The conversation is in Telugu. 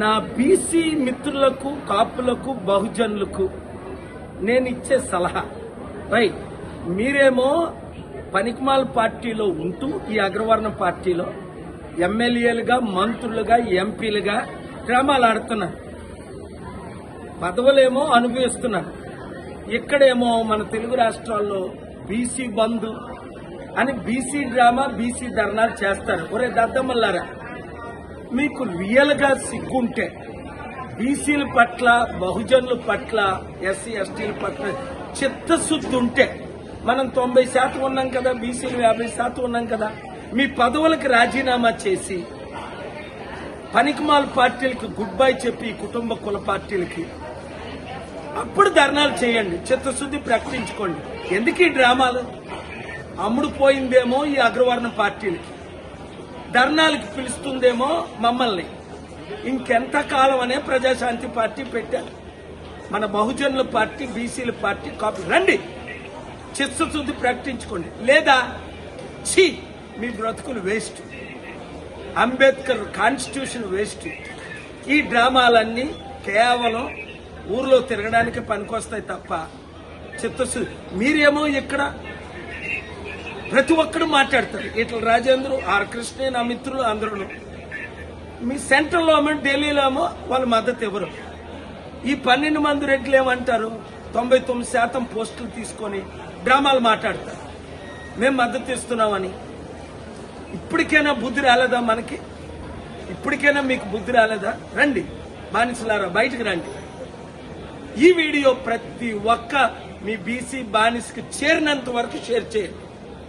నా బీసీ మిత్రులకు కాపులకు బహుజనులకు నేను ఇచ్చే సలహా. రైట్. మీరేమో పనికిమాల పార్టీలో ఉంటూ ఈ అగ్రవర్ణ పార్టీలో ఎమ్మెల్యేలుగా మంత్రులుగా ఎంపీలుగా డ్రామాలు ఆడుతున్నారు పదవులేమో అనుభవిస్తున్నారు. ఇక్కడేమో మన తెలుగు రాష్ట్రాల్లో బీసీ బంధు అని బీసీ డ్రామా బీసీ ధర్నాలు చేస్తారు. ఒరే దద్దమ్మల్లారా మీకు రియల్గా సిగ్గుంటే బీసీల పట్ల బహుజనుల పట్ల ఎస్సీ ఎస్టీల పట్ల చిత్తశుద్ధి ఉంటే మనం తొంభై శాతం ఉన్నాం కదా బీసీలు యాభై శాతం ఉన్నాం కదా మీ పదవులకు రాజీనామా చేసి పనికిమాల పార్టీలకు గుడ్ బై చెప్పి కుటుంబ కుల పార్టీలకి అప్పుడు ధర్నాలు చేయండి చిత్తశుద్ధి ప్రకటించుకోండి. ఎందుకు ఈ డ్రామాలు? అమ్ముడు పోయిందేమో ఈ అగ్రవర్ణ పార్టీలకి. ధర్నాలకు పిలుస్తుందేమో మమ్మల్ని. ఇంకెంతకాలం అనే ప్రజాశాంతి పార్టీ పెట్టారు మన బహుజనుల పార్టీ బీసీల పార్టీ కాపీ. రండి. చిత్తశుద్ధి ప్రకటించుకోండి. లేదా ఛీ మీ బ్రతుకులు వేస్ట్. Ambedkar constitution waste. ఈ డ్రామాలన్నీ కేవలం ఊర్లో తిరగడానికి పనికొస్తాయి తప్ప చిత్తశుద్ధి. మీరేమో ఇక్కడ ప్రతి ఒక్కరు మాట్లాడతారు ఇట్లా రాజేంద్ర ఆర్ కృష్ణ నా మిత్రులు అందరూ. మీ సెంట్రల్లో ఏమో ఢిల్లీలో ఏమో వాళ్ళు మద్దతు ఇవ్వరు ఈ పన్నెండు మంది రెడ్లు ఏమంటారు? తొంభై తొమ్మిది శాతం పోస్టులు తీసుకొని డ్రామాలు మాట్లాడతారు. మేము మద్దతు ఇస్తున్నామని. ఇప్పటికైనా బుద్ధి రాలేదా మనకి? ఇప్పటికైనా మీకు బుద్ధి రాలేదా? రండి బానిసలారా బయటకు రండి. ఈ వీడియో ప్రతి ఒక్క మీ బీసీ బానిసకి చేరినంత వరకు షేర్ చేయండి.